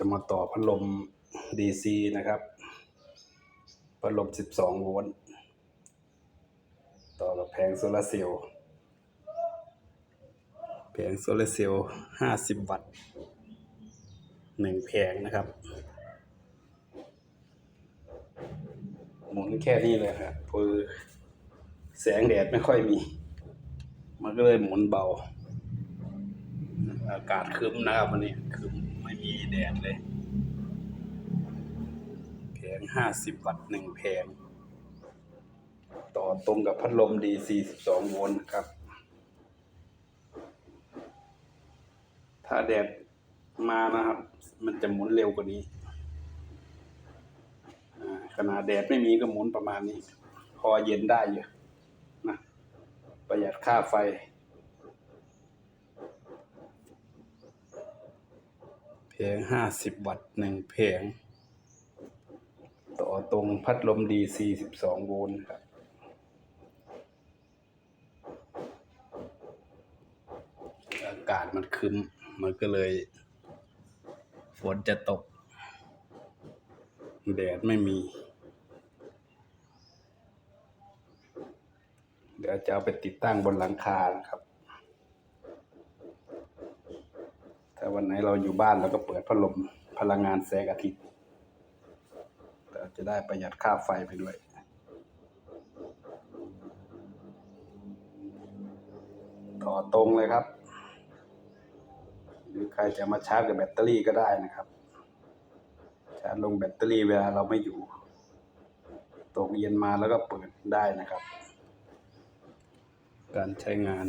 จะมาต่อพัดลม DC นะครับพัดลม 12 โวลต์ ต่อกับแผงโซลาเซลล์ แผงโซลาเซลล์ 50 วัตต์หนึ่งแผงนะครับ หมุนแค่นี้เลยครับคือแสงแดดไม่ค่อยมี มันก็เลยหมุนเบา อากาศครึ้มนะครับวันนี้ครึ้ม ไม่มีแดดเลยแผงห้าสิบวัตต์หนึ่งแผง ต่อตรงกับพัดลมดีสี่สิบสองโวลต์นะครับ ถ้าแดดมานะครับ มันจะหมุนเร็วกว่านี้ขนาดแดดไม่มีก็หมุนประมาณนี้ พอเย็นได้อยู่นะประหยัดค่าไฟ แผ งห้าสิบวัตต์หนึ่งแผง ต่อตรงพัดลมดีสี่สิบสองโวลต์ครับอากาศมันคึ้มมันก็เลย ฝนจะตก แดดไม่มี เดี๋ยวจะเอาไปติดตั้งบนหลังคานะครับ ถ้า วันไหนเราอยู่บ้านเราก็เปิดพัดลมพลังงานแสงอาทิตย์จะได้ประหยัดค่าไฟไปด้วยต่อตรงเลยครับ หรือใครจะมาชาร์จกับแบตเตอรี่ก็ได้นะครับ ชาร์จลงแบตเตอรี่เวลาเราไม่อยู่ ตกเย็นมาแล้วก็เปิดได้นะครับ การใช้งาน